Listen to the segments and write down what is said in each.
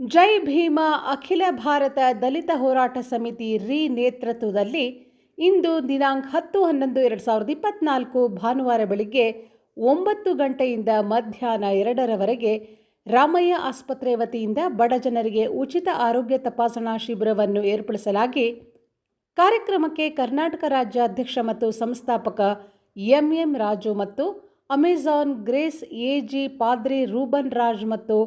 ಜೈ ಭೀಮ ಅಖಿಲ ಭಾರತ ದಲಿತ ಹೋರಾಟ ಸಮಿತಿ ರಿ ನೇತೃತ್ವದಲ್ಲಿ ಇಂದು ದಿನಾಂಕ ಹತ್ತು ಹನ್ನೊಂದು ಎರಡು ಸಾವಿರದ ಇಪ್ಪತ್ನಾಲ್ಕು ಭಾನುವಾರ ಬೆಳಿಗ್ಗೆ ಒಂಬತ್ತು ಗಂಟೆಯಿಂದ ಮಧ್ಯಾಹ್ನ ಎರಡರವರೆಗೆ ರಾಮಯ್ಯ ಆಸ್ಪತ್ರೆ ವತಿಯಿಂದ ಬಡ ಜನರಿಗೆ ಉಚಿತ ಆರೋಗ್ಯ ತಪಾಸಣಾ ಶಿಬಿರವನ್ನು ಏರ್ಪಡಿಸಲಾಗಿ ಕಾರ್ಯಕ್ರಮಕ್ಕೆ ಕರ್ನಾಟಕ ರಾಜ್ಯ ಅಧ್ಯಕ್ಷ ಮತ್ತು ಸಂಸ್ಥಾಪಕ ಎಂಎಂ ರಾಜು ಮತ್ತು ಅಮೆಜಾನ್ ಗ್ರೇಸ್ ಎಜಿ ಪಾದ್ರಿ ರೂಬನ್ ರಾಜ್ ಮತ್ತು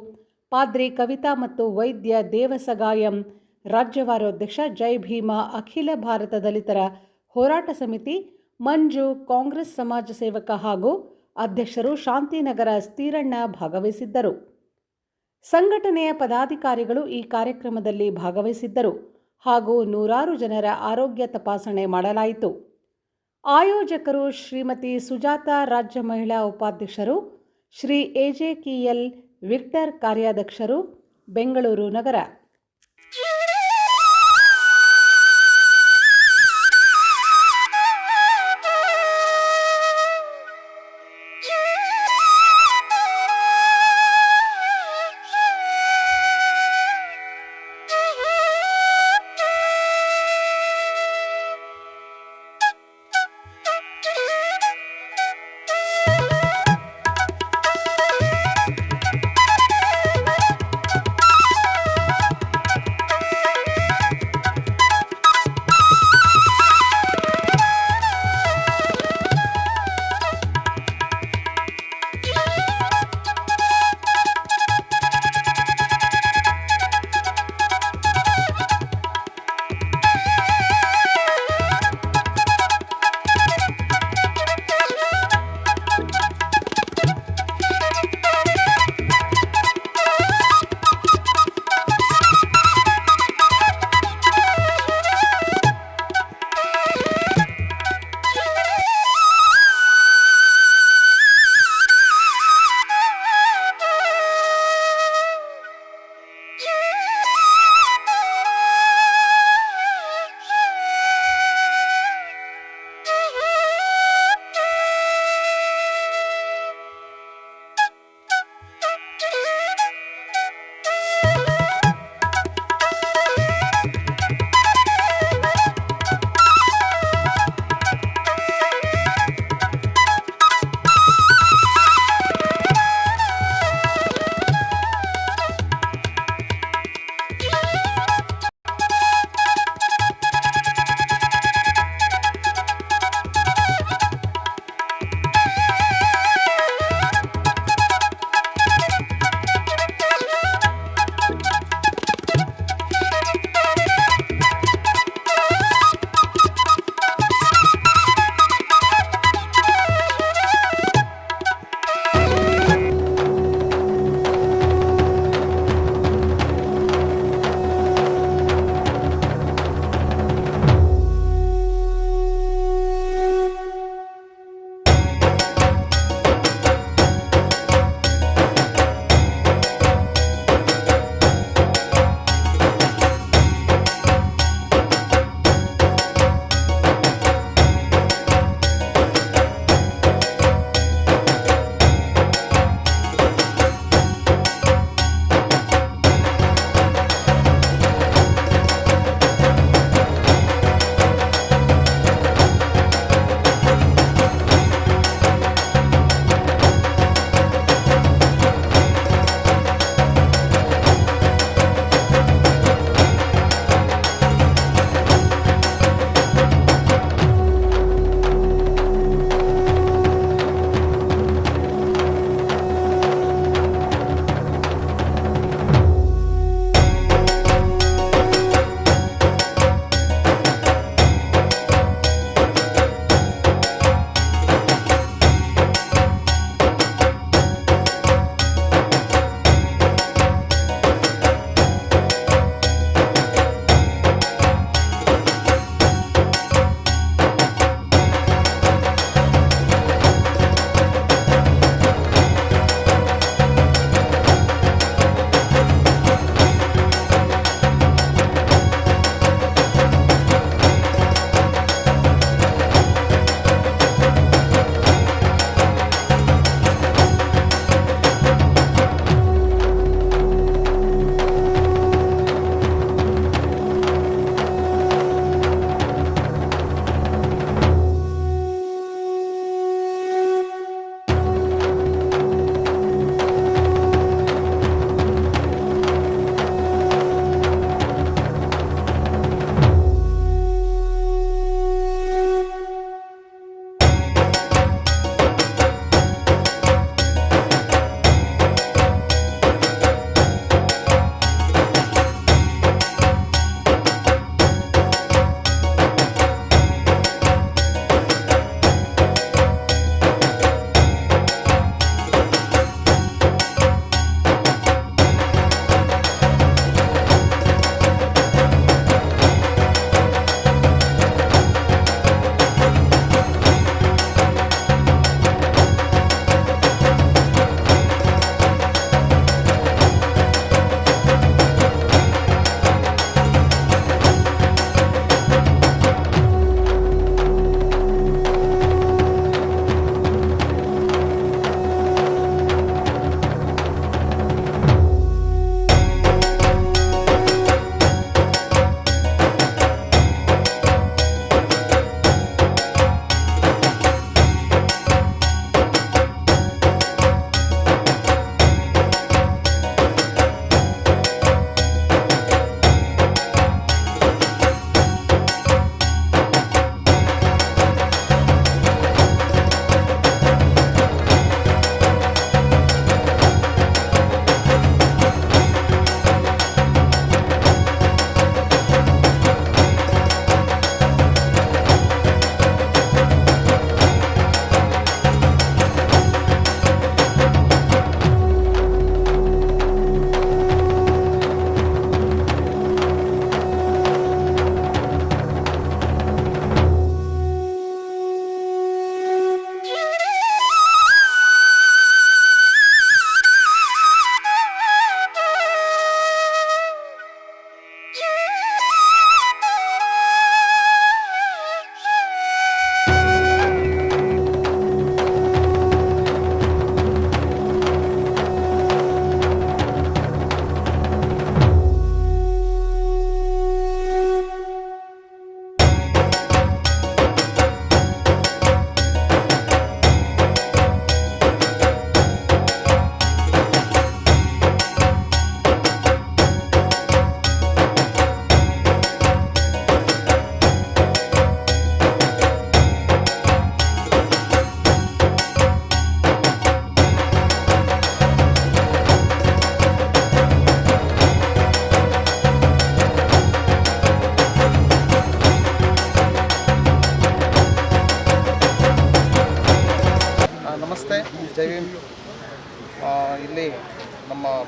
ಪಾದ್ರಿ ಕವಿತಾ ಮತ್ತು ವೈದ್ಯ ದೇವಸಗಾಯಂ, ರಾಜ್ಯವಾರೋಧ್ಯಕ್ಷ ಜೈ ಭೀಮಾ, ಅಖಿಲ ಭಾರತ ದಲಿತರ ಹೋರಾಟ ಸಮಿತಿ, ಮಂಜು, ಕಾಂಗ್ರೆಸ್ ಸಮಾಜ ಸೇವಕ ಹಾಗೂ ಅಧ್ಯಕ್ಷರು ಶಾಂತಿನಗರ ಸ್ತೀರಣ್ಣ ಭಾಗವಹಿಸಿದ್ದರು. ಸಂಘಟನೆಯ ಪದಾಧಿಕಾರಿಗಳು ಈ ಕಾರ್ಯಕ್ರಮದಲ್ಲಿ ಭಾಗವಹಿಸಿದ್ದರು ಹಾಗೂ ನೂರಾರು ಜನರ ಆರೋಗ್ಯ ತಪಾಸಣೆ ಮಾಡಲಾಯಿತು. ಆಯೋಜಕರು ಶ್ರೀಮತಿ ಸುಜಾತ, ರಾಜ್ಯ ಮಹಿಳಾ ಉಪಾಧ್ಯಕ್ಷರು ಶ್ರೀ ಎಜೆಕಿಎಲ್ ವಿಕ್ಟರ್ ಕಾರ್ಯಾಧ್ಯಕ್ಷರು ಬೆಂಗಳೂರು ನಗರ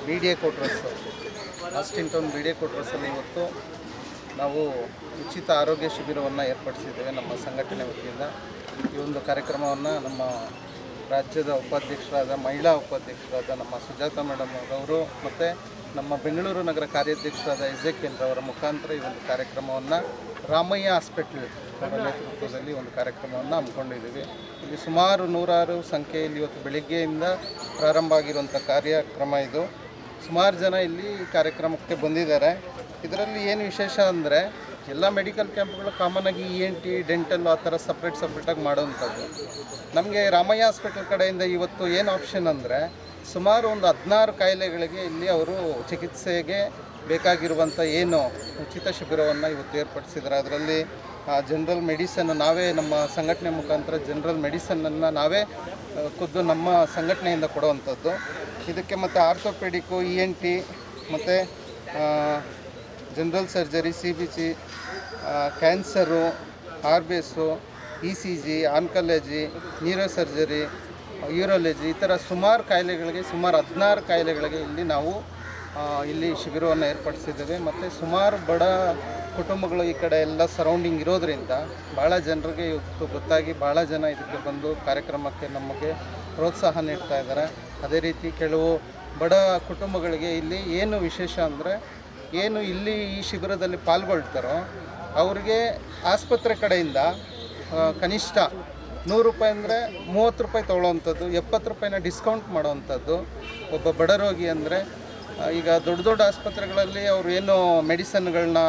B D A quarters town B D A ಕೋಟ್ರಸ್ಸಲ್ಲಿ ಇವತ್ತು ನಾವು ಉಚಿತ ಆರೋಗ್ಯ ಶಿಬಿರವನ್ನು ಏರ್ಪಡಿಸಿದ್ದೇವೆ ನಮ್ಮ ಸಂಘಟನೆ ವತಿಯಿಂದ. ಈ ಒಂದು ಕಾರ್ಯಕ್ರಮವನ್ನು ನಮ್ಮ ರಾಜ್ಯದ ಉಪಾಧ್ಯಕ್ಷರಾದ, ಮಹಿಳಾ ಉಪಾಧ್ಯಕ್ಷರಾದ ನಮ್ಮ ಸುಜಾತ ಮೇಡಮ್ ಅವರು ಮತ್ತು ನಮ್ಮ ಬೆಂಗಳೂರು ನಗರ ಕಾರ್ಯಾಧ್ಯಕ್ಷರಾದ ಎಜೆಕೆಲ್ ಅವರ ಮುಖಾಂತರ ಈ ಒಂದು ಕಾರ್ಯಕ್ರಮವನ್ನು ರಾಮಯ್ಯ ಹಾಸ್ಪಿಟ್ಲ್ ಅವರ ನೇತೃತ್ವದಲ್ಲಿ ಒಂದು ಕಾರ್ಯಕ್ರಮವನ್ನು ಹಮ್ಮಿಕೊಂಡಿದ್ದೀವಿ. ಇಲ್ಲಿ ಸುಮಾರು ನೂರಾರು ಸಂಖ್ಯೆಯಲ್ಲಿ ಇವತ್ತು ಬೆಳಿಗ್ಗೆಯಿಂದ ಪ್ರಾರಂಭ ಆಗಿರುವಂಥ ಕಾರ್ಯಕ್ರಮ ಇದು. ಸುಮಾರು ಜನ ಇಲ್ಲಿ ಕಾರ್ಯಕ್ರಮಕ್ಕೆ ಬಂದಿದ್ದಾರೆ. ಇದರಲ್ಲಿ ಏನು ವಿಶೇಷ ಅಂದರೆ ಎಲ್ಲ ಮೆಡಿಕಲ್ ಕ್ಯಾಂಪ್ಗಳು ಕಾಮನಾಗಿ ಇ ಎನ್ ಟಿ, ಡೆಂಟಲ್ ಆ ಥರ ಸಪ್ರೇಟ್ ಸಪ್ರೇಟಾಗಿ ಮಾಡುವಂಥದ್ದು ನಮಗೆ ರಾಮಯ್ಯ ಹಾಸ್ಪಿಟಲ್ ಕಡೆಯಿಂದ ಇವತ್ತು ಏನು ಆಪ್ಷನ್ ಅಂದರೆ ಸುಮಾರು ಒಂದು ಹದಿನಾರು ಕಾಯಿಲೆಗಳಿಗೆ ಇಲ್ಲಿ ಅವರು ಚಿಕಿತ್ಸೆಗೆ ಬೇಕಾಗಿರುವಂಥ ಏನು ಉಚಿತ ಶಿಬಿರವನ್ನು ಇವತ್ತು ಏರ್ಪಡಿಸಿದ್ದಾರೆ. ಅದರಲ್ಲಿ ಜನರಲ್ ಮೆಡಿಸನ್ ನಾವೇ ನಮ್ಮ ಸಂಘಟನೆ ಮುಖಾಂತರ ಜನರಲ್ ಮೆಡಿಸನ್ನನ್ನು ನಾವೇ ಖುದ್ದು ನಮ್ಮ ಸಂಘಟನೆಯಿಂದ ಕೊಡುವಂಥದ್ದು. ಇದಕ್ಕೆ ಮತ್ತು ಆರ್ಥೋಪೆಡಿಕು ಇ ಎನ್ ಟಿ ಮತ್ತು general surgery C B C cancer R B S E C G oncology neuro surgery urology ಈ ಥರ ಸುಮಾರು ಕಾಯಿಲೆಗಳಿಗೆ, ಸುಮಾರು ಹದಿನಾರು ಕಾಯಿಲೆಗಳಿಗೆ ಇಲ್ಲಿ ನಾವು ಇಲ್ಲಿ ಶಿಬಿರವನ್ನು ಏರ್ಪಡಿಸಿದ್ದೇವೆ. ಮತ್ತು ಸುಮಾರು ಬಡ ಕುಟುಂಬಗಳು ಈ ಕಡೆ ಎಲ್ಲ ಸರೌಂಡಿಂಗ್ ಇರೋದರಿಂದ ಭಾಳ ಜನರಿಗೆ ಇವತ್ತು ಗೊತ್ತಾಗಿ ಭಾಳ ಜನ ಇದಕ್ಕೆ ಬಂದು ಕಾರ್ಯಕ್ರಮಕ್ಕೆ ನಮಗೆ ಪ್ರೋತ್ಸಾಹ ನೀಡ್ತಾ ಇದ್ದಾರೆ. ಅದೇ ರೀತಿ ಕೆಲವು ಬಡ ಕುಟುಂಬಗಳಿಗೆ ಇಲ್ಲಿ ಏನು ವಿಶೇಷ ಅಂದರೆ, ಏನು ಇಲ್ಲಿ ಈ ಶಿಬಿರದಲ್ಲಿ ಪಾಲ್ಗೊಳ್ತಾರೋ, ಅವ್ರಿಗೆ ಆಸ್ಪತ್ರೆ ಕಡೆಯಿಂದ ಕನಿಷ್ಠ ನೂರು ರೂಪಾಯಿ ಅಂದರೆ ಮೂವತ್ತು ರೂಪಾಯಿ ತೊಗೊಳ್ಳೋವಂಥದ್ದು, ಎಪ್ಪತ್ತು ರೂಪಾಯಿನ ಡಿಸ್ಕೌಂಟ್ ಮಾಡೋವಂಥದ್ದು, ಒಬ್ಬ ಬಡ ರೋಗಿ ಅಂದರೆ ಈಗ ದೊಡ್ಡ ದೊಡ್ಡ ಆಸ್ಪತ್ರೆಗಳಲ್ಲಿ ಅವರು ಏನು ಮೆಡಿಸನ್ಗಳನ್ನ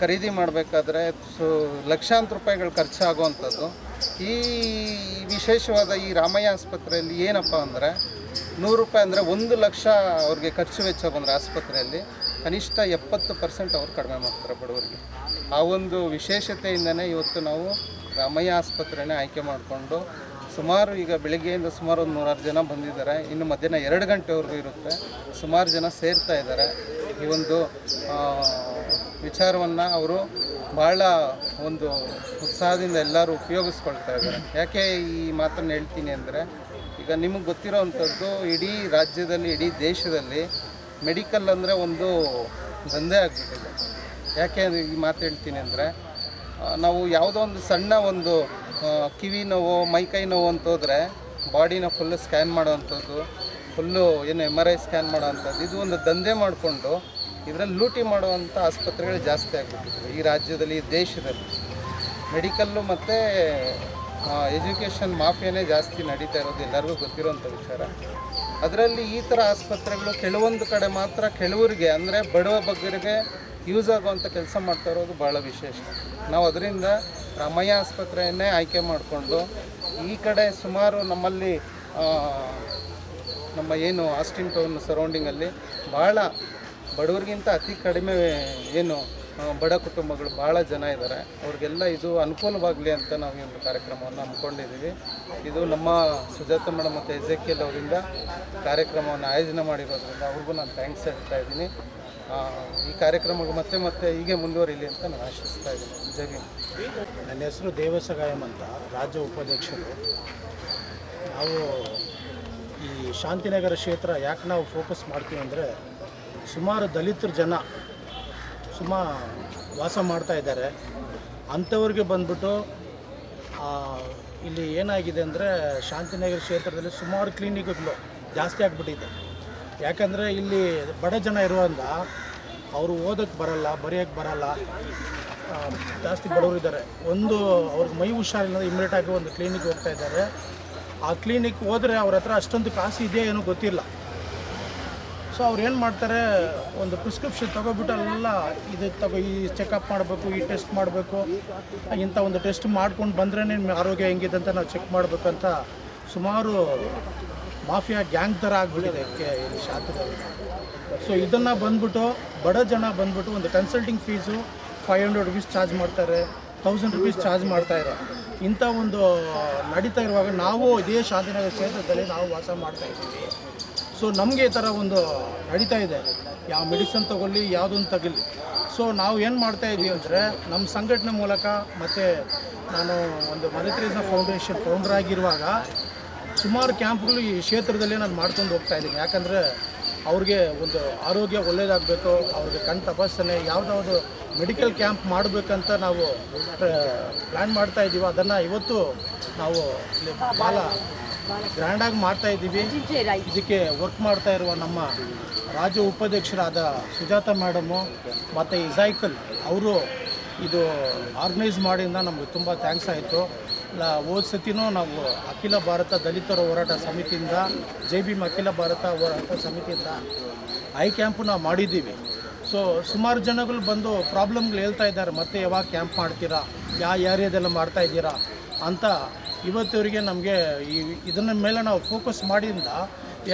ಖರೀದಿ ಮಾಡಬೇಕಾದ್ರೆ ಸೊ ಲಕ್ಷಾಂತರ ರೂಪಾಯಿಗಳು ಖರ್ಚಾಗುವಂಥದ್ದು. ಈ ವಿಶೇಷವಾದ ಈ ರಾಮಯ್ಯ ಆಸ್ಪತ್ರೆಯಲ್ಲಿ ಏನಪ್ಪ ಅಂದರೆ, ನೂರು ರೂಪಾಯಿ ಅಂದರೆ ಒಂದು ಲಕ್ಷ ಅವ್ರಿಗೆ ಖರ್ಚು ವೆಚ್ಚ ಬಂದರೆ ಆಸ್ಪತ್ರೆಯಲ್ಲಿ ಕನಿಷ್ಠ ಎಪ್ಪತ್ತು ಪರ್ಸೆಂಟ್ ಅವ್ರು ಕಡಿಮೆ ಮಾಡ್ತಾರೆ ಬಡವರಿಗೆ. ಆ ಒಂದು ವಿಶೇಷತೆಯಿಂದನೇ ಇವತ್ತು ನಾವು ರಾಮಯ್ಯ ಆಸ್ಪತ್ರೆನೇ ಆಯ್ಕೆ ಮಾಡಿಕೊಂಡು ಸುಮಾರು ಈಗ ಬೆಳಿಗ್ಗೆಯಿಂದ ಸುಮಾರು ಒಂದು ನೂರಾರು ಜನ ಬಂದಿದ್ದಾರೆ. ಇನ್ನು ಮಧ್ಯಾಹ್ನ ಎರಡು ಗಂಟೆವರೆಗೂ ಇರುತ್ತೆ. ಸುಮಾರು ಜನ ಸೇರ್ತಾ ಇದ್ದಾರೆ. ಈ ಒಂದು ವಿಚಾರವನ್ನು ಅವರು ಭಾಳ ಒಂದು ಉತ್ಸಾಹದಿಂದ ಎಲ್ಲರೂ ಉಪಯೋಗಿಸ್ಕೊಳ್ತಾ ಇದ್ದಾರೆ. ಯಾಕೆ ಈ ಮಾತನ್ನು ಹೇಳ್ತೀನಿ ಅಂದರೆ, ಈಗ ನಿಮಗೆ ಗೊತ್ತಿರೋವಂಥದ್ದು ಇಡೀ ರಾಜ್ಯದಲ್ಲಿ, ಇಡೀ ದೇಶದಲ್ಲಿ ಮೆಡಿಕಲ್ ಅಂದರೆ ಒಂದು ದಂಧೆ ಆಗಿಬಿಟ್ಟಿದೆ. ಯಾಕೆ ಈ ಮಾತು ಹೇಳ್ತೀನಿ ಅಂದರೆ ನಾವು ಯಾವುದೋ ಒಂದು ಸಣ್ಣ ಒಂದು ಕಿವಿ ನೋವು ಮೈಕೈ ನೋವು ಅಂತ ಹೋದರೆ ಬಾಡಿನ ಫುಲ್ಲು ಸ್ಕ್ಯಾನ್ ಮಾಡೋವಂಥದ್ದು ಫುಲ್ಲು ಏನು ಎಂ ಆರ್ ಐ ಸ್ಕ್ಯಾನ್ ಮಾಡೋವಂಥದ್ದು, ಇದು ಒಂದು ದಂಧೆ ಮಾಡಿಕೊಂಡು ಇದರಲ್ಲಿ ಲೂಟಿ ಮಾಡುವಂಥ ಆಸ್ಪತ್ರೆಗಳು ಜಾಸ್ತಿ ಆಗಿಬಿಟ್ಟಿದೆ ಈ ರಾಜ್ಯದಲ್ಲಿ, ಈ ದೇಶದಲ್ಲಿ. ಮೆಡಿಕಲ್ಲು ಮತ್ತು ಎಜುಕೇಷನ್ ಮಾಫಿಯಾನೇ ಜಾಸ್ತಿ ನಡೀತಾ ಇರೋದು ಎಲ್ಲರಿಗೂ ಗೊತ್ತಿರೋಂಥ ವಿಚಾರ. ಅದರಲ್ಲಿ ಈ ಥರ ಆಸ್ಪತ್ರೆಗಳು ಕೆಲವೊಂದು ಕಡೆ ಮಾತ್ರ ಕೆಲವರಿಗೆ ಅಂದರೆ ಬಡವ ಬಗ್ಗರಿಗೆ ಯೂಸ್ ಆಗುವಂಥ ಕೆಲಸ ಮಾಡ್ತಾ ಇರೋದು ಭಾಳ ವಿಶೇಷ. ನಾವು ಅದರಿಂದ ರಾಮಯ್ಯ ಆಸ್ಪತ್ರೆಯನ್ನೇ ಆಯ್ಕೆ ಮಾಡಿಕೊಂಡು ಈ ಕಡೆ ಸುಮಾರು ನಮ್ಮಲ್ಲಿ ನಮ್ಮ ಏನು ಆಸ್ಟಿನ್ ಟೌನ್ ಸರೌಂಡಿಂಗಲ್ಲಿ ಭಾಳ ಬಡವರಿಗಿಂತ ಅತಿ ಕಡಿಮೆ ಏನು ಬಡ ಕುಟುಂಬಗಳು ಭಾಳ ಜನ ಇದ್ದಾರೆ ಅವ್ರಿಗೆಲ್ಲ ಇದು ಅನುಕೂಲವಾಗಲಿ ಅಂತ ನಾವು ಈ ಒಂದು ಕಾರ್ಯಕ್ರಮವನ್ನು ಹಮ್ಮಿಕೊಂಡಿದ್ದೀವಿ ಇದು ನಮ್ಮ ಸುಜಾತ ಮೇಡಮ್ ಮತ್ತು ಎಜೆಕಿಯಲ್ ಅವರಿಂದ ಕಾರ್ಯಕ್ರಮವನ್ನು ಆಯೋಜನೆ ಮಾಡಿರೋದ್ರಿಂದ ಅವ್ರಿಗೂ ನಾನು ಥ್ಯಾಂಕ್ಸ್ ಹೇಳ್ತಾ ಇದ್ದೀನಿ. ಈ ಕಾರ್ಯಕ್ರಮಗಳು ಮತ್ತೆ ಮತ್ತೆ ಹೀಗೆ ಮುಂದುವರಿಲಿ ಅಂತ ನಾನು ಆಶಿಸ್ತಾ ಇದ್ದೀನಿ. ಜಗಿ ನನ್ನ ಹೆಸರು ದೇವಸಗಾಯಂ ಅಂತ, ರಾಜ್ಯ ಉಪಾಧ್ಯಕ್ಷರು. ನಾವು ಈ ಶಾಂತಿನಗರ ಕ್ಷೇತ್ರ ಯಾಕೆ ನಾವು ಫೋಕಸ್ ಮಾಡ್ತೀವಿ ಅಂದರೆ, ಸುಮಾರು ದಲಿತರು ಜನ ಸುಮಾ ವಾಸ ಮಾಡ್ತಾ ಇದ್ದಾರೆ. ಅಂಥವ್ರಿಗೆ ಬಂದ್ಬಿಟ್ಟು ಇಲ್ಲಿ ಏನಾಗಿದೆ ಅಂದರೆ, ಶಾಂತಿನಗರ ಕ್ಷೇತ್ರದಲ್ಲಿ ಸುಮಾರು ಕ್ಲಿನಿಕ್ಗಳು ಜಾಸ್ತಿ ಆಗಿಬಿಟ್ಟಿದೆ. ಯಾಕಂದರೆ ಇಲ್ಲಿ ಬಡ ಜನ ಇರುವಂಥ ಅವರು ಓದೋಕ್ಕೆ ಬರಲ್ಲ ಬರೆಯೋಕ್ಕೆ ಬರಲ್ಲ. ಜಾಸ್ತಿ ಬಡವರು ಇದ್ದಾರೆ. ಒಂದು ಅವ್ರಿಗೆ ಮೈ ಹುಷಾರಿಲ್ಲ ಇಮ್ಮಿಡಿಯೇಟಾಗಿ ಒಂದು ಕ್ಲಿನಿಕ್ ಹೋಗ್ತಾ ಇದ್ದಾರೆ. ಆ ಕ್ಲಿನಿಕ್ ಹೋದರೆ ಅವ್ರ ಹತ್ರ ಅಷ್ಟೊಂದು ಕಾಸು ಇದೆಯೋ ಏನೂ ಗೊತ್ತಿಲ್ಲ. ಸೊ ಅವ್ರು ಏನು ಮಾಡ್ತಾರೆ, ಒಂದು ಪ್ರಿಸ್ಕ್ರಿಪ್ಷನ್ ತೊಗೊಬಿಟ್ಟು ಅಲ್ಲೆಲ್ಲ ಇದು ತಗೋ, ಈ ಚೆಕಪ್ ಮಾಡಬೇಕು, ಈ ಟೆಸ್ಟ್ ಮಾಡಬೇಕು. ಇಂಥ ಒಂದು ಟೆಸ್ಟ್ ಮಾಡ್ಕೊಂಡು ಬಂದ್ರೇ ನಿಮ್ಮ ಆರೋಗ್ಯ ಹೆಂಗಿದೆ ಅಂತ ನಾವು ಚೆಕ್ ಮಾಡಬೇಕಂತ ಸುಮಾರು ಮಾಫಿಯಾ ಗ್ಯಾಂಗ್ ಥರ ಆಗಿಬಿಟ್ಟಿದೆ ಈ ಶಾಂತದಲ್ಲಿ ಸೊ ಇದನ್ನು ಬಂದ್ಬಿಟ್ಟು ಬಡ ಜನ ಬಂದ್ಬಿಟ್ಟು ಒಂದು consulting fees five hundred rupees charge ಮಾಡ್ತಾರೆ ತೌಸಂಡ್ ರುಪೀಸ್ ಚಾರ್ಜ್ ಮಾಡ್ತಾರೆ ಇಂಥ ಒಂದು ನಡೀತಾ ಇರುವಾಗ ನಾವು ಇದೇ ಶಾಂತಿನಗರ ಕ್ಷೇತ್ರದಲ್ಲಿ ನಾವು ವಾಸ ಮಾಡ್ತಾ ಇದ್ದೀವಿ. ಸೊ ನಮಗೆ ಈ ಥರ ಒಂದು ನಡೀತಾ ಇದೆ. ಯಾವ ಮೆಡಿಸನ್ ತಗೊಳ್ಳಿ, ಯಾವುದೊಂದು ತಗೊಳ್ಳಿ. ಸೊ ನಾವು ಏನು ಮಾಡ್ತಾ ಇದ್ದೀವಿ ಅಂದರೆ ನಮ್ಮ ಸಂಘಟನೆ ಮೂಲಕ ಮತ್ತು ನಾನು ಒಂದು ಮದರ್ ಫೌಂಡೇಶನ್ ಫೌಂಡರ್ ಆಗಿರುವಾಗ ಸುಮಾರು ಕ್ಯಾಂಪ್ಗಳು ಈ ಕ್ಷೇತ್ರದಲ್ಲೇ ನಾನು ಮಾಡ್ಕೊಂಡು ಹೋಗ್ತಾ ಇದ್ದೀನಿ. ಯಾಕಂದರೆ ಅವ್ರಿಗೆ ಒಂದು ಆರೋಗ್ಯ ಒಳ್ಳೆಯದಾಗಬೇಕು ಅವ್ರಿಗೆ ಕಣ್ ತಪಾಸಣೆ, ಯಾವುದಾವುದು ಮೆಡಿಕಲ್ ಕ್ಯಾಂಪ್ ಮಾಡಬೇಕಂತ ನಾವು ಪ್ಲ್ಯಾನ್ ಮಾಡ್ತಾ ಇದ್ದೀವಿ. ಅದನ್ನು ಇವತ್ತು ನಾವು ಭಾಳ ಗ್ರ್ಯಾಂಡಾಗಿ ಮಾಡ್ತಾ ಇದ್ದೀವಿ. ಇದಕ್ಕೆ ವರ್ಕ್ ಮಾಡ್ತಾ ಇರುವ ನಮ್ಮ ರಾಜ್ಯ ಉಪಾಧ್ಯಕ್ಷರಾದ ಸುಜಾತ ಮೇಡಮು ಮತ್ತು ಇಸೈಕಲ್ ಅವರು ಇದು ಆರ್ಗನೈಸ್ ಮಾಡಿಂದ ನಮಗೆ ತುಂಬ ಥ್ಯಾಂಕ್ಸ್ ಆಯಿತು. ಹೋದ ಸತಿನೂ ನಾವು ಅಖಿಲ ಭಾರತ ದಲಿತರ ಹೋರಾಟ ಸಮಿತಿಯಿಂದ ಜೈ ಭೀಮ್ ಅಖಿಲ ಭಾರತ ಹೋರಾಟ ಸಮಿತಿಯಿಂದ ಐ ಕ್ಯಾಂಪು ನಾವು ಮಾಡಿದ್ದೀವಿ. ಸೊ ಸುಮಾರು ಜನಗಳು ಬಂದು ಪ್ರಾಬ್ಲಮ್ಗಳು ಹೇಳ್ತಾ ಇದ್ದಾರೆ, ಮತ್ತೆ ಯಾವಾಗ ಕ್ಯಾಂಪ್ ಮಾಡ್ತೀರಾ ಯಾವ ಏರಿಯಾದೆಲ್ಲ ಮಾಡ್ತಾ ಇದ್ದೀರಾ ಅಂತ ಇವತ್ತಿವರಿಗೆ ನಮಗೆ ಈ, ಇದನ್ನ ಮೇಲೆ ನಾವು ಫೋಕಸ್ ಮಾಡಿದಿಂದ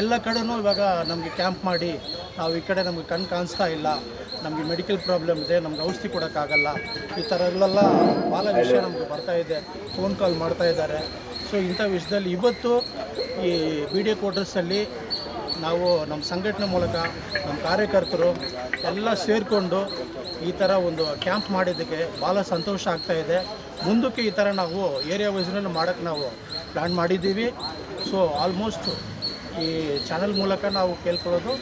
ಎಲ್ಲ ಕಡೆನೂ ಇವಾಗ ನಮಗೆ ಕ್ಯಾಂಪ್ ಮಾಡಿ, ನಾವು ಈ ಕಡೆ ನಮಗೆ ಕಣ್ಣು ಕಾಣಿಸ್ತಾ ಇಲ್ಲ. ನಮಗೆ ಮೆಡಿಕಲ್ ಪ್ರಾಬ್ಲಮ್ ಇದೆ, ನಮ್ಗೆ ಔಷಧಿ ಕೊಡೋಕ್ಕಾಗಲ್ಲ. ಈ ಥರ ಎಲ್ಲೆಲ್ಲ ಭಾಳ ವಿಷಯ ನಮಗೆ ಬರ್ತಾ ಇದೆ ಫೋನ್ ಕಾಲ್ ಮಾಡ್ತಾ ಇದ್ದಾರೆ. ಸೊ ಇಂಥ ವಿಷಯದಲ್ಲಿ ಇವತ್ತು ಈ ಬಿ ಡಿ ಕ್ವಾರ್ಟರ್ಸಲ್ಲಿ ನಾವು ನಮ್ಮ ಸಂಘಟನೆ ಮೂಲಕ ನಮ್ಮ ಕಾರ್ಯಕರ್ತರು ಎಲ್ಲ ಸೇರಿಕೊಂಡು ಈ ಥರ ಒಂದು ಕ್ಯಾಂಪ್ ಮಾಡಿದ್ದಕ್ಕೆ ಭಾಳ ಸಂತೋಷ ಆಗ್ತಾ ಇದೆ. ಮುಂದಕ್ಕೆ ಈ ಥರ ನಾವು ಏರಿಯಾ ವೈಸ್ನಲ್ಲಿ ಮಾಡೋಕ್ಕೆ ನಾವು ಪ್ಲ್ಯಾನ್ ಮಾಡಿದ್ದೀವಿ. ಸೊ ಆಲ್ಮೋಸ್ಟ್ ಈ ಚಾನಲ್ ಮೂಲಕ ನಾವು ಕೇಳ್ಕೊಳ್ಳೋದು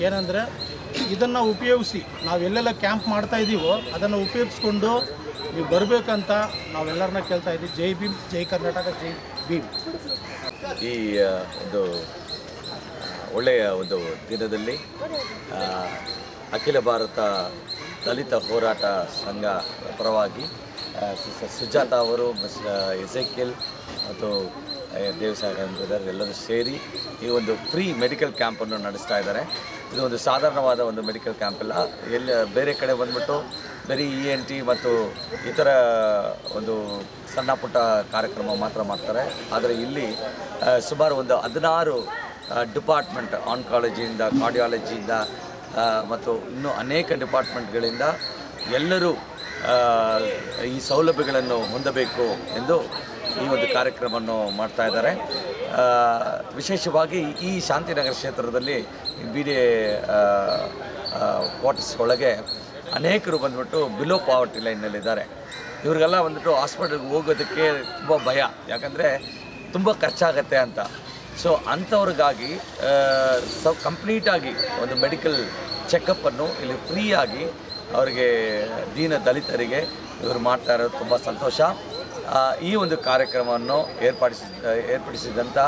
ಏನಂದರೆ ಇದನ್ನು ಉಪಯೋಗಿಸಿ ನಾವು ಎಲ್ಲೆಲ್ಲ ಕ್ಯಾಂಪ್ ಮಾಡ್ತಾ ಇದ್ದೀವೋ ಅದನ್ನು ಉಪಯೋಗಿಸ್ಕೊಂಡು ನೀವು ಬರಬೇಕಂತ ನಾವೆಲ್ಲರನ್ನ ಕೇಳ್ತಾ ಇದ್ದೀವಿ ಜೈ ಭೀಮ್, ಜೈ ಕರ್ನಾಟಕ, ಜೈ ಭೀಮ್. ಈ ಒಂದು, ಒಳ್ಳೆಯ ಒಂದು ದಿನದಲ್ಲಿ ಅಖಿಲ ಭಾರತ ದಲಿತ ಹೋರಾಟ ಸಂಘ ಪರವಾಗಿ ಸುಜಾತ ಅವರು ಮಿಸ್ ಮತ್ತು ಆ, ದೇವಸಾಗರ್ ಬ್ರದರ್ ಎಲ್ಲರೂ ಸೇರಿ ಈ ಒಂದು ಫ್ರೀ ಮೆಡಿಕಲ್ ಕ್ಯಾಂಪನ್ನು ನಡೆಸ್ತಾ ಇದ್ದಾರೆ. ಇದು ಒಂದು ಸಾಧಾರಣವಾದ ಒಂದು ಮೆಡಿಕಲ್ ಕ್ಯಾಂಪ್ ಅಲ್ಲ. ಎಲ್ಲ ಬೇರೆ ಕಡೆ ಬಂದ್ಬಿಟ್ಟು ಬರೀ ಇ ಎನ್ ಟಿ ಮತ್ತು ಇತರ ಒಂದು ಸಣ್ಣ ಪುಟ್ಟ ಕಾರ್ಯಕ್ರಮ ಮಾತ್ರ ಮಾಡ್ತಾರೆ. ಆದರೆ ಇಲ್ಲಿ ಸುಮಾರು ಒಂದು ಹದಿನಾರು ಡಿಪಾರ್ಟ್ಮೆಂಟ್ ಆನ್ಕಾಲಜಿಯಿಂದ ಕಾರ್ಡಿಯಾಲಜಿಯಿಂದ ಮತ್ತು ಇನ್ನೂ ಅನೇಕ ಡಿಪಾರ್ಟ್ಮೆಂಟ್ಗಳಿಂದ ಎಲ್ಲರೂ ಈ ಸೌಲಭ್ಯಗಳನ್ನು ಹೊಂದಬೇಕು ಎಂದು ಈ ಒಂದು ಕಾರ್ಯಕ್ರಮವನ್ನು ಮಾಡ್ತಾ ಇದ್ದಾರೆ. ವಿಶೇಷವಾಗಿ ಈ ಶಾಂತಿನಗರ ಕ್ಷೇತ್ರದಲ್ಲಿ ಬಿ ಡಿ ಕ್ವಾರ್ಟರ್ಸ್ ಒಳಗೆ ಅನೇಕರು ಬಂದ್ಬಿಟ್ಟು ಬಿಲೋ ಪಾವರ್ಟಿ ಲೈನ್ನಲ್ಲಿದ್ದಾರೆ. ಇವ್ರಿಗೆಲ್ಲ ಬಂದ್ಬಿಟ್ಟು ಹಾಸ್ಪಿಟಲ್ಗೆ ಹೋಗೋದಕ್ಕೆ ತುಂಬ ಭಯ. ಯಾಕಂದರೆ ತುಂಬ ಖರ್ಚಾಗತ್ತೆ ಅಂತ. ಸೊ, ಅಂಥವ್ರಿಗಾಗಿ ಸೊ, ಕಂಪ್ಲೀಟಾಗಿ ಒಂದು ಮೆಡಿಕಲ್ ಚೆಕಪ್ಪನ್ನು ಇಲ್ಲಿ ಫ್ರೀಯಾಗಿ ಅವರಿಗೆ ದೀನ ದಲಿತರಿಗೆ ಇವರು ಮಾಡ್ತಾ ಇರೋದು ತುಂಬ ಸಂತೋಷ. ಈ ಒಂದು ಕಾರ್ಯಕ್ರಮವನ್ನು ಏರ್ಪಡಿಸಿ ಏರ್ಪಡಿಸಿದಂಥ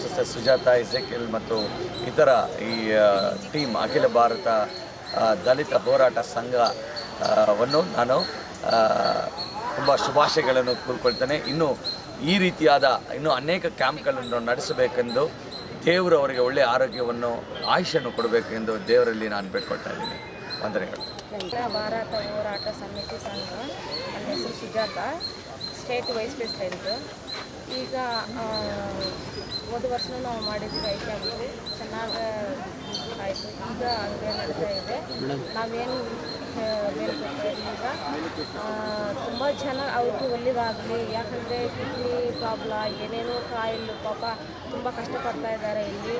ಸಿಸ್ಟರ್ ಸುಜಾತ ಇಸೆಕಿಲ್ ಮತ್ತು ಇತರ ಈ ಟೀಮ್ ಅಖಿಲ ಭಾರತ ದಲಿತ ಹೋರಾಟ ಸಂಘವನ್ನು ನಾನು ತುಂಬ ಶುಭಾಶಯಗಳನ್ನು ಕೂರ್ಕೊಳ್ತೇನೆ. ಇನ್ನು ಈ ರೀತಿಯಾದ ಇನ್ನು ಅನೇಕ ಕ್ಯಾಂಪ್ಗಳನ್ನು ನಡೆಸಬೇಕೆಂದು ದೇವರು ಅವರಿಗೆ ಒಳ್ಳೆಯ ಆರೋಗ್ಯವನ್ನು ಆಯುಷನ್ನು ಕೊಡಬೇಕೆಂದು ದೇವರಲ್ಲಿ ನಾನು ಬೇಡ್ಕೊಳ್ತಾ ಇದ್ದೀನಿ. ವಂದನೆಗಳು. ಭಾರತ ಹೋರಾಟ ಸಮಿತಿ ಸಂಘ ಸುಜಾತ. State vice president. ಈಗ ಹೋದ ವರ್ಷನೂ ನಾವು ಮಾಡಿದ್ವಿ ಐಟಿ ಆಗಿದ್ವಿ ಚೆನ್ನಾಗಿ, ಆಯಿತು. ಈಗ ಹಂಗೆ ನಡೀತಾ ಇದೆ. ನಾವೇನು ಈಗ ತುಂಬ ಜನ ಅವ್ರಿಗೆ ಒಳ್ಳೆಯದಾಗಲಿ ಯಾಕಂದರೆ ಕಿಡ್ನಿ ಪ್ರಾಬ್ಲ ಏನೇನೋ ಕಾಯಿಲೆ ಪಾಪ ತುಂಬ ಕಷ್ಟಪಡ್ತಾ ಇದ್ದಾರೆ ಇಲ್ಲಿ.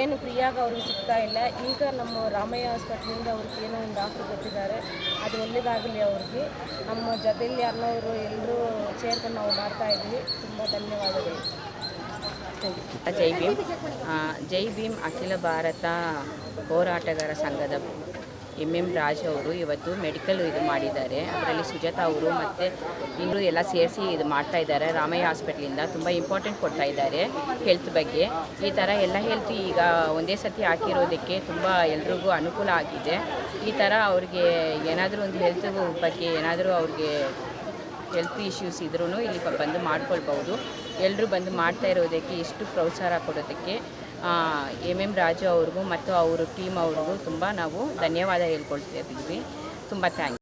ಏನು ಫ್ರೀಯಾಗಿ ಅವ್ರಿಗೆ ಸಿಗ್ತಾ ಇಲ್ಲ. ಈಗ ನಮ್ಮ ರಾಮಯ್ಯ ಆಸ್ಪತ್ರೆಯಿಂದ ಅವ್ರಿಗೆ ಏನೋ ಒಂದು ಡಾಕ್ಟ್ರು ಕೊಟ್ಟಿದ್ದಾರೆ. ಅದು ಒಳ್ಳೆಯದಾಗಲಿ ಅವ್ರಿಗೆ. ನಮ್ಮ ಜೊತೆಯಲ್ಲಿ ಅನ್ನೋರು ಎಲ್ಲರೂ ಸೇರ್ಕೊಂಡು ನಾವು ಮಾಡ್ತಾ ಇದ್ವಿ ತುಂಬ ಧನ್ಯವಾದಗಳು. ಜೈ ಭೀಮ್. ಜೈ ಭೀಮ್ ಅಖಿಲ ಭಾರತ ಹೋರಾಟಗಾರ ಸಂಘದ ಎಂ ಎಂ ರಾಜ್ ಅವರು ಇವತ್ತು ಮೆಡಿಕಲ್ ಇದು ಮಾಡಿದ್ದಾರೆ. ಅದರಲ್ಲಿ ಸುಜಾತಾ ಅವರು ಮತ್ತು ಇನ್ನೂ ಎಲ್ಲ ಸೇರಿಸಿ ಇದು ಮಾಡ್ತಾ ಇದ್ದಾರೆ. ರಾಮಯ್ಯ ಹಾಸ್ಪಿಟ್ಲಿಂದ ತುಂಬ ಇಂಪಾರ್ಟೆಂಟ್ ಕೊಡ್ತಾ ಇದ್ದಾರೆ ಹೆಲ್ತ್ ಬಗ್ಗೆ. ಈ ಥರ ಎಲ್ಲ ಹೆಲ್ತ್ ಈಗ ಒಂದೇ ಸತಿ ಹಾಕಿರೋದಕ್ಕೆ ತುಂಬ ಎಲ್ರಿಗೂ ಅನುಕೂಲ ಆಗಿದೆ. ಈ ಥರ ಅವ್ರಿಗೆ ಏನಾದರೂ ಒಂದು ಹೆಲ್ತ್ ಬಗ್ಗೆ ಏನಾದರೂ ಅವ್ರಿಗೆ ಹೆಲ್ತ್ ಇಶ್ಯೂಸ್ ಇದ್ರೂ ಇಲ್ಲಿ ಬಂದು ಮಾಡ್ಕೊಳ್ಬೋದು ಎಲ್ಲರೂ ಬಂದು ಮಾಡ್ತಾ ಇರೋದಕ್ಕೆ ಇಷ್ಟು ಪ್ರೋತ್ಸಾಹ ಕೊಡೋದಕ್ಕೆ ಎಂ ಎಂ ರಾಜು ಅವ್ರಿಗೂ ಮತ್ತು ಅವ್ರ ಟೀಮ್ ಅವ್ರಿಗೂ ತುಂಬ ನಾವು ಧನ್ಯವಾದ ಹೇಳ್ಕೊಳ್ತಿದ್ದೀವಿ. ತುಂಬ ಥ್ಯಾಂಕ್ಸ್